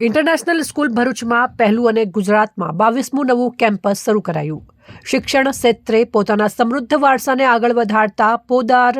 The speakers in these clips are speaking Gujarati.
ઇન્ટરનેશનલ સ્કૂલ ભરૂચમાં પહેલું અને ગુજરાતમાં બાવીસમું નવું કેમ્પસ શરૂ કરાયું. શિક્ષણ ક્ષેત્રે પોતાના સમૃદ્ધ વારસાને આગળ વધારતા પોદાર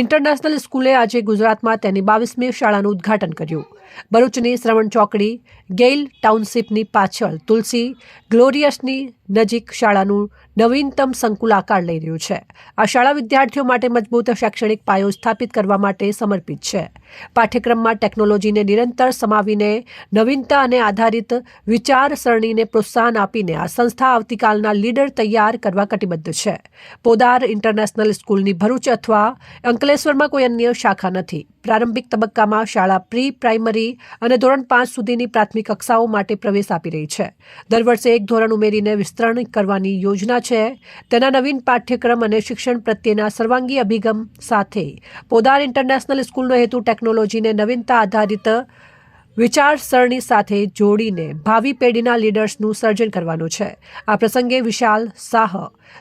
ઇન્ટરનેશનલ સ્કૂલે આજે ગુજરાતમાં તેની બાવીસમી શાળાનું ઉદ્ઘાટન કર્યું. ભરૂચની શ્રવણ ચોકડી, ગેઇલ ટાઉનશીપની પાછળ તુલસી, ગ્લોરિયસની નજીક શાળાનું નવીનતમ સંકુલ આકાર લઈ રહ્યું છે. આ શાળા વિદ્યાર્થીઓ માટે મજબૂત શૈક્ષણિક પાયો સ્થાપિત કરવા માટે સમર્પિત છે. પાઠ્યક્રમમાં ટેકનોલોજીને નિરંતર સમાવીને નવીનતા અને આધારિત વિચારસરણીને પ્રોત્સાહન આપીને આ સંસ્થા આવતીકાલના લીડર તૈયાર કરવા કટિબદ્ધ છે. પોદાર ઇન્ટરનેશનલ સ્કૂલની ભરૂચ અથવા અંકલેશ્વરમાં કોઈ અન્ય શાખા નથી. પ્રારંભિક તબક્કામાં શાળા પ્રી, પ્રાઇમરી અને ધોરણ પાંચ સુધીની પ્રાથમિક કક્ષાઓ માટે પ્રવેશ આપી રહી છે. દર વર્ષે એક ધોરણ ઉમેરીને વિસ્તરણ કરવાની યોજના છે. તેના નવીન પાઠ્યક્રમ અને શિક્ષણ પ્રત્યેના સર્વાંગી અભિગમ સાથે પોદાર ઇન્ટરનેશનલ સ્કૂલનો હેતુ ટેકનોલોજીને નવીનતા આધારિત વિચારસરણી સાથે જોડીને ભાવિ પેઢીના લીડર્સનું સર્જન કરવાનું છે. આ પ્રસંગે Vishal Shah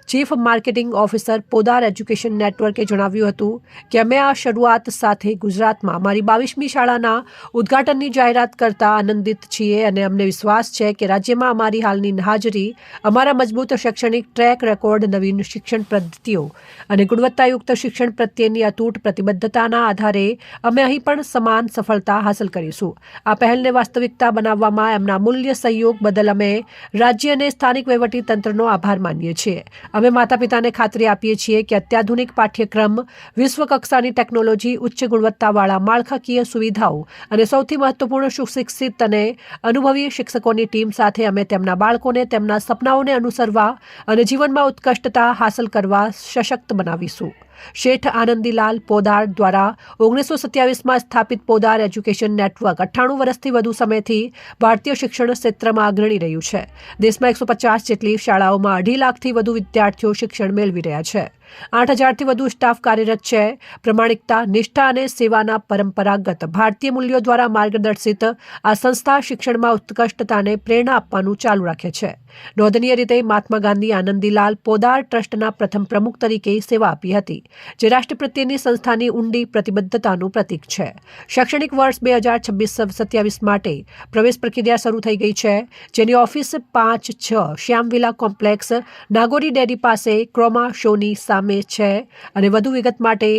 chief marketing officer Podar education નેટવર્કે જણાવ્યું હતું કે અમે આ શરૂઆત સાથે ગુજરાતમાં અમારી બાવીસમી શાળાના ઉદ્ઘાટનની જાહેરાત કરતા આનંદિત છીએ અને અમને વિશ્વાસ છે કે રાજ્યમાં અમારી હાલની હાજરી, અમારા મજબૂત શૈક્ષણિક ટ્રેક રેકોર્ડ, નવીન શિક્ષણ પદ્ધતિઓ અને ગુણવત્તાયુક્ત શિક્ષણ પ્રત્યેની અતૂટ પ્રતિબદ્ધતાના આધારે અમે અહીં પણ સમાન સફળતા હાંસલ કરીશું. આ પહેલને વાસ્તવિકતા બનાવવામાં એમના મૂલ્ય સહયોગ બદલ અમે રાજ્ય અને સ્થાનિક વહીવટી તંત્રનો આભાર માનીએ છીએ. અમે માતા પિતાને ખાતરી આપીએ છીએ કે અત્યાધુનિક પાઠ્યક્રમ વિશ્વ કક્ષાની ટેકનોલોજી, ઉચ્ચ ગુણવત્તાવાળા માળખાકીય સુવિધાઓ અને સૌથી મહત્વપૂર્ણ સુશિક્ષિત અને અનુભવી શિક્ષકોની ટીમ સાથે અમે તેમના બાળકોને તેમના સપનાઓને અનુસરવા અને જીવનમાં ઉત્કૃષ્ટતા હાંસલ કરવા સશક્ત બનાવીશું. શેઠ આનંદીલાલ પોદાર દ્વારા ઓગણીસો સત્યાવીસમાં સ્થાપિત પોદાર એજ્યુકેશન નેટવર્ક અઠ્ઠાણું વર્ષથી વધુ સમયથી ભારતીય શિક્ષણ ક્ષેત્રમાં અગ્રણી રહ્યું છે. દેશમાં એકસો પચાસ જેટલી શાળાઓમાં અઢી લાખથી વધુ વિદ્યાર્થીઓ શિક્ષણ મેળવી રહ્યા છે. આઠ હજારથી વધુ સ્ટાફ કાર્યરત છે. પ્રમાણિકતા, નિષ્ઠા અને સેવાના પરંપરાગત ભારતીય મૂલ્યો દ્વારા માર્ગદર્શિત આ સંસ્થા શિક્ષણમાં ઉત્કૃષ્ટતાને પ્રેરણા આપવાનું ચાલુ રાખે છે. નોંધનીય રીતે મહાત્મા ગાંધી આનંદીલાલ પોદાર ટ્રસ્ટના પ્રથમ પ્રમુખ તરીકે સેવા આપી હતી, જે રાષ્ટ્ર પ્રત્યેની સંસ્થાની ઊંડી પ્રતિબદ્ધતાનું પ્રતીક છે. શૈક્ષણિક વર્ષ બે હજાર છવ્વીસ સત્યાવીસ માટે પ્રવેશ પ્રક્રિયા શરૂ થઈ ગઈ છે, જેની ઓફિસ પાંચ છ શ્યામવિલા કોમ્પ્લેક્સ, નાગોરી ડેરી પાસે ક્રોમા શોની સામે છે. અને વધુ વિગત માટે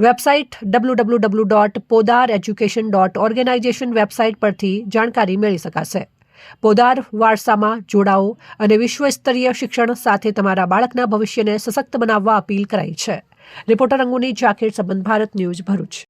website W W W dot Podar education dot organisation website પરથી જાણકારી મેળવી શકાશે. પોદાર વારસામાં જોડાઓ અને વિશ્વસ્તરીય શિક્ષણ સાથે તમારા બાળકના ભવિષ્યને સશક્ત બનાવવા અપીલ કરાઈ છે. રિપોર્ટર અંગુની જાકીર સંબંધ ભારત ન્યૂઝ ભરૂચ.